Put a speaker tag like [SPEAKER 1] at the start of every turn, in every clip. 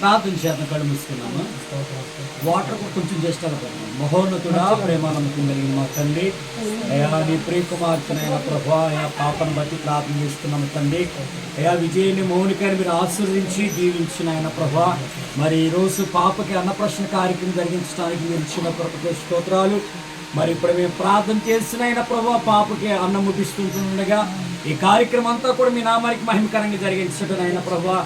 [SPEAKER 1] ప్రార్థన చేత కళ్ళు మూసుకున్నాము వాటర్ కూడా కొంచెం చేస్తే మహోన్నతుడా ప్రేమ కలిగిన మా తండ్రి. అయా నీ ప్రియకుమార్తెనైన ప్రభా అయా పాపను బట్టి ప్రార్థన చేస్తున్నాము తండ్రి. అయా విజయని మౌనికని మీరు ఆశీర్వదించి దీవించిన ఆయన ప్రభా. మరి ఈరోజు పాపకి అన్నప్రశ్న కార్యక్రమం జరిగించడానికి మీరు ఇచ్చిన ప్రభుత్వ స్తోత్రాలు. మరి ఇప్పుడు మేము ప్రార్థన చేసిన ఆయన ప్రభా పాపకి అన్నం ముగిస్తుండగా ఈ కార్యక్రమం అంతా కూడా మీ నామానికి మహిమకరంగా జరిగించడం ఆయన ప్రభా.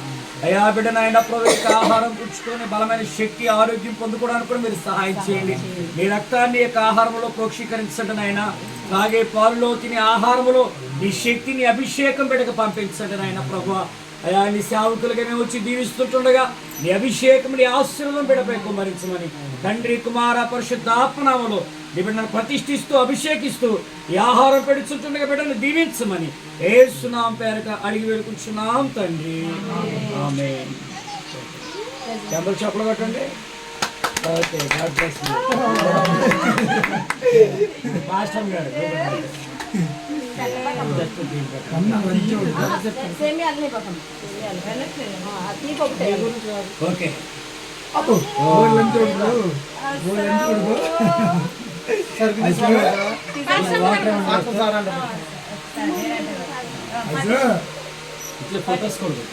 [SPEAKER 1] అయ్యా బిడ్డ నాయన యొక్క ఆహారం పుచ్చుకొని బలమైన శక్తి ఆరోగ్యం పొందుకోవడానికి కూడా మీరు సహాయం చేయండి. మీ రక్తాన్ని యొక్క ఆహారంలో ప్రోక్షీకరించండి నాయన తాగే పాలులో తినే ఆహారంలో నీ శక్తిని అభిషేకం బిడ్డకు పంపించండి నాయన ప్రభు అయా నీ సేవకులుగా మేము వచ్చి దీవిస్తుంటుండగా నీ అభిషేకం నీ ఆశీర్వాదం బిడ్డపై కుమరించమని తండ్రి కుమార పరిశుద్ధ ఆత్మనామలో బిడ్డను ప్రతిష్ఠిస్తూ అభిషేకిస్తూ ఈ ఆహారం పెడుచుంటుండగా బిడ్డను దీవించమని ఏసునాం పేరట అడిగి వేడుకుంటున్నాం తండ్రి. ఆమె టెంపుల్ చెప్పలు కట్టండి. ఓకే గాడ్ బ్లెస్ మాస్టర్ గారు జస్ట్ దీనికి
[SPEAKER 2] సేమియాలు
[SPEAKER 1] ఇట్లా ఫోటోస్ కూడా పెట్టు.